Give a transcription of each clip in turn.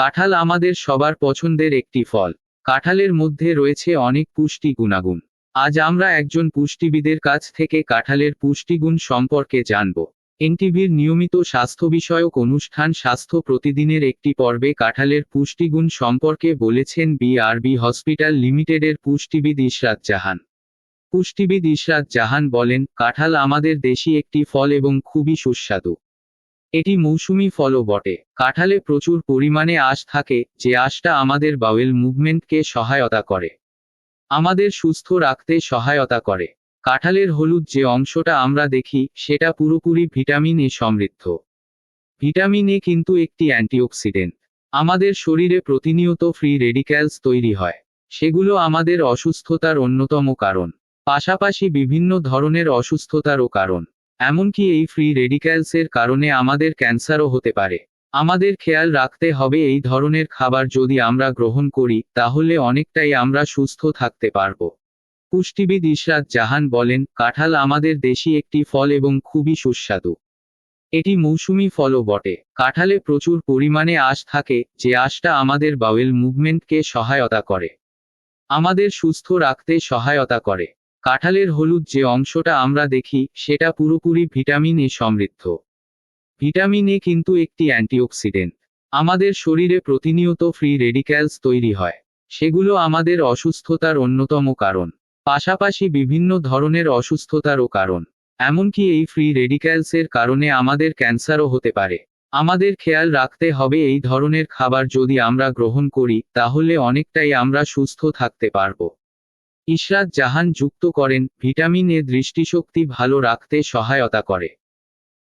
কাঁঠাল আমাদের সবার পছন্দের একটি ফল। কাঁঠালের মধ্যে রয়েছে অনেক পুষ্টি গুণাগুণ। আজ আমরা একজন পুষ্টিবিদের কাছ থেকে কাঁঠালের পুষ্টিগুণ সম্পর্কে জানব। এনটিভির নিয়মিত স্বাস্থ্য বিষয়ক অনুষ্ঠান স্বাস্থ্য প্রতিদিনের একটি পর্বে কাঁঠালের পুষ্টিগুণ সম্পর্কে বলেছেন বিআরবি হসপিটাল লিমিটেডের পুষ্টিবিদ ইশরাত জাহান। পুষ্টিবিদ ইশরাত জাহান বলেন, কাঁঠাল আমাদের দেশি একটি ফল এবং খুবই সুস্বাদু। এটি মৌসুমি ফলও বটে। কাঁঠালে প্রচুর পরিমাণে আঁশ থাকে, যে আঁশটা আমাদের বাওয়েল মুভমেন্টকে সহায়তা করে। আমাদের সুস্থ রাখতে সহায়তা করে। কাঁঠালের হলুদ যে অংশটা আমরা দেখি, সেটা পুরোপুরি ভিটামিন এ সমৃদ্ধ। ভিটামিন এ কিন্তু একটি অ্যান্টিঅক্সিডেন্ট। আমাদের শরীরে প্রতিনিয়ত ফ্রি রেডিক্যালস তৈরি হয়। সেগুলো আমাদের অসুস্থতার অন্যতম কারণ। পাশাপাশি বিভিন্ন ধরনের অসুস্থতারও কারণ। এমনকি এই ফ্রি রেডিক্যালসের কারণে আমাদের ক্যান্সারও হতে পারে। আমাদের খেয়াল রাখতে হবে এই ধরনের খাবার যদি আমরা গ্রহণ করি, তাহলে অনেকটাই আমরা সুস্থ থাকতে পারব। পুষ্টিবিদ ইশরাত জাহান বলেন, কাঁঠাল আমাদের দেশি একটি ফল এবং খুবই সুস্বাদু। এটি মৌসুমি ফলও বটে। কাঁঠালে প্রচুর পরিমাণে আশ থাকে, যে আশটা আমাদের বাওয়েল মুভমেন্টকে সহায়তা করে। আমাদের সুস্থ রাখতে সহায়তা করে। কাঁঠালের হলুদ যে অংশটা আমরা দেখি, সেটা পুরোপুরি ভিটামিন এ সমৃদ্ধ। ভিটামিন এ কিন্তু একটি অ্যান্টিঅক্সিডেন্ট। আমাদের শরীরে প্রতিনিয়ত ফ্রি রেডিক্যালস তৈরি হয়। সেগুলো আমাদের অসুস্থতার অন্যতম কারণ। পাশাপাশি বিভিন্ন ধরনের অসুস্থতারও কারণ। এমনকি এই ফ্রি রেডিক্যালসের কারণে আমাদের ক্যান্সারও হতে পারে। আমাদের খেয়াল রাখতে হবে এই ধরনের খাবার যদি আমরা গ্রহণ করি, তাহলে অনেকটাই আমরা সুস্থ থাকতে পারব। ইশরাত জাহান যুক্ত করেন, ভিটামিন এ দৃষ্টিশক্তি ভালো রাখতে সহায়তা করে।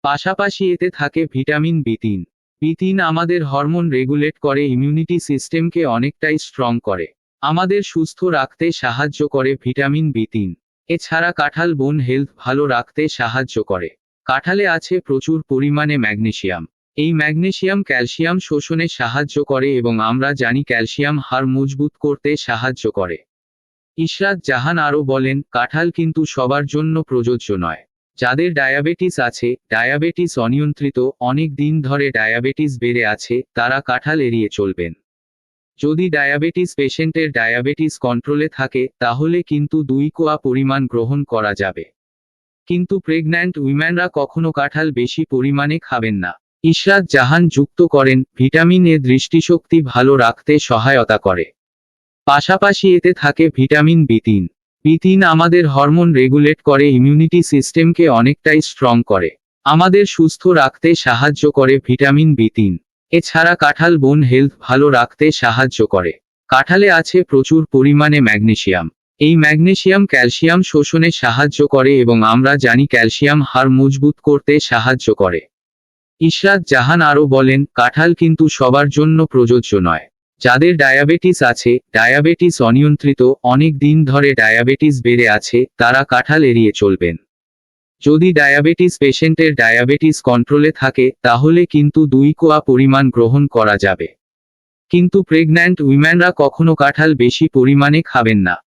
পাশাপাশি এতে থাকে ভিটামিন বি তিন। বি তিন আমাদের হরমোন রেগুলেট করে, ইমিউনিটি সিস্টেমকে অনেকটাই স্ট্রং করে। আমাদের সুস্থ রাখতে সাহায্য করে ভিটামিন বি তিন। এছাড়া কাঁঠাল বোন হেলথ ভালো রাখতে সাহায্য করে। কাঁঠালে আছে প্রচুর পরিমাণে ম্যাগনেসিয়াম এই ম্যাগনেশিয়াম ক্যালসিয়াম শোষণে সাহায্য করে এবং আমরা জানি ক্যালসিয়াম হাড় মজবুত করতে সাহায্য করে। ইশরাত জাহান আরও বলেন, কাঁঠাল কিন্তু সবার জন্য প্রযোজ্য নয়। যাদের ডায়াবেটিস আছে, ডায়াবেটিস অনিয়ন্ত্রিত, অনেক দিন ধরে ডায়াবেটিস বেড়ে আছে, তারা কাঁঠাল এড়িয়ে চলবেন। যদি ডায়াবেটিস পেশেন্টের ডায়াবেটিস কন্ট্রোলে থাকে, তাহলে কিন্তু দুই কোয়া পরিমাণ গ্রহণ করা যাবে। কিন্তু প্রেগন্যান্ট উইম্যানরা কখনো কাঁঠাল বেশি পরিমাণে খাবেন না। ইশরাত জাহান যুক্ত করেন, ভিটামিন এ দৃষ্টিশক্তি ভালো রাখতে সহায়তা করে। পাশাপাশি এতে থাকে ভিটামিন বি তিন। বি তিন আমাদের হরমোন রেগুলেট করে, ইমিউনিটি সিস্টেমকে অনেকটাই স্ট্রং করে। আমাদের সুস্থ রাখতে সাহায্য করে ভিটামিন বি তিন। এছাড়া কাঁঠাল বোন হেলথ ভালো রাখতে সাহায্য করে। কাঁঠালে আছে প্রচুর পরিমাণে ম্যাগনেসিয়াম এই ম্যাগনেসিয়াম ক্যালসিয়াম শোষণে সাহায্য করে এবং আমরা জানি ক্যালসিয়াম হাড় মজবুত করতে সাহায্য করে। ইশরাত জাহান আরও বলেন, কাঁঠাল কিন্তু সবার জন্য প্রযোজ্য নয়। যাদের ডায়াবেটিস আছে, ডায়াবেটিস অনিয়ন্ত্রিত, অনেক দিন ধরে ডায়াবেটিস বেড়ে আছে, তারা কাঁঠাল এড়িয়ে চলবেন। যদি ডায়াবেটিস পেশেন্টের ডায়াবেটিস কন্ট্রোলে থাকে, তাহলে কিন্তু দুই কোয়া পরিমাণ গ্রহণ করা যাবে। কিন্তু প্রেগন্যান্ট উইম্যানরা কখনো কাঁঠাল বেশি পরিমাণে খাবেন না।